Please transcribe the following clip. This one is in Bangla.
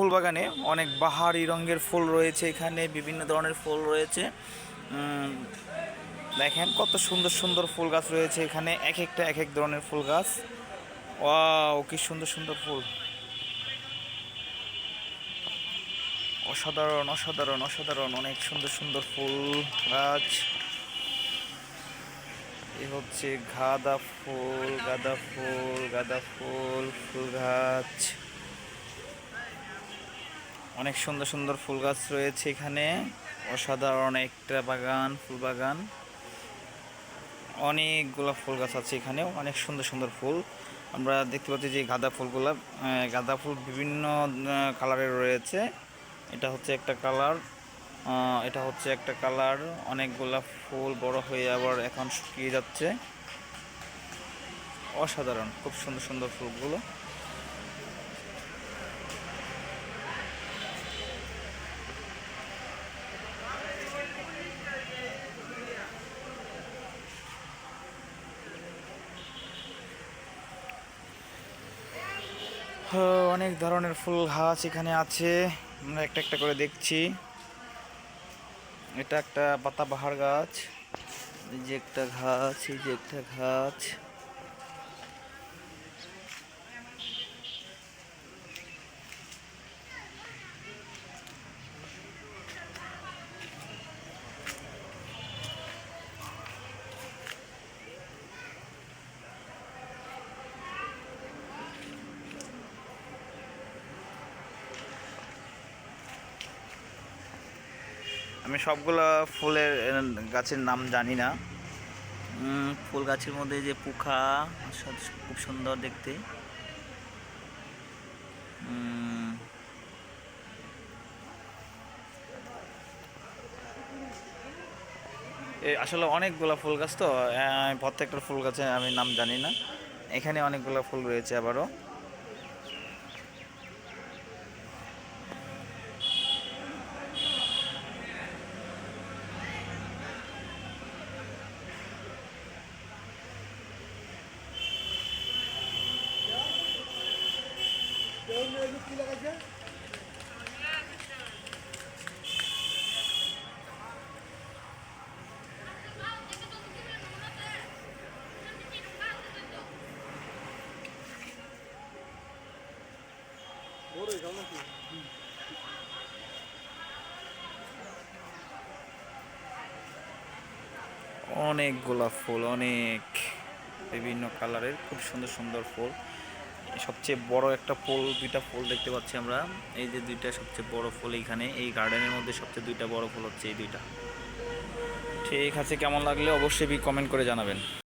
ফুল বাগানে অনেক বাহারি রঙের ফুল রয়েছে এখানে, বিভিন্ন ধরনের ফুল রয়েছে। দেখেন কত সুন্দর সুন্দর ফুল গাছ রয়েছে এখানে এক একটা এক এক ধরনের ফুল গাছ। ও কি সুন্দর সুন্দর ফুল। অসাধারণ অসাধারণ অসাধারণ, অনেক সুন্দর সুন্দর ফুল গাছ। এ হচ্ছে গাঁদা ফুল গাঁদা ফুল গাঁদা ফুল ফুল গাছ। অনেক সুন্দর সুন্দর ফুল গাছ রয়েছে এখানে। অসাধারণ একটা বাগান, ফুল বাগান। অনেকগুলো ফুল গাছ আছে এখানে, অনেক সুন্দর সুন্দর ফুল। আমরা দেখতে পাচ্ছি যে গাঁদা ফুলগুলো গাঁদা ফুল বিভিন্ন কালারের রয়েছে। এটা হচ্ছে একটা কালার এটা হচ্ছে একটা কালার অনেকগুলা ফুল বড় হয়ে আবার এখন শুকিয়ে যাচ্ছে। অসাধারণ, খুব সুন্দর সুন্দর ফুলগুলো। অনেক ধরনের ফুল ঘাস এখানে আছে। আমরা একটা একটা করে দেখছি। এটা একটা পাতাবাহার গাছ। এই যে একটা গাছ, এই যে একটা গাছ। আমি সবগুলা ফুলের গাছের নাম জানি না। ফুল গাছের মধ্যে যে পুখা খুব সুন্দর দেখতে। আসলে অনেকগুলা ফুল গাছ তো প্রত্যেকটা ফুল গাছে আমি নাম জানি না। এখানে অনেকগুলা ফুল রয়েছে আবারও। অনেক গোলাপ ফুল অনেক বিভিন্ন কালারের খুব সুন্দর সুন্দর ফুল। সবচেয়ে বড় একটা ফুল দুইটা ফুল দেখতে পাচ্ছি আমরা। এই যে দুইটা সবচেয়ে বড় ফুল এইখানে এই গার্ডেনের মধ্যে সবচেয়ে দুইটা বড় ফুল হচ্ছে এই দুইটা। ঠিক আছে, কেমন লাগলে অবশ্যই কমেন্ট করে জানাবেন।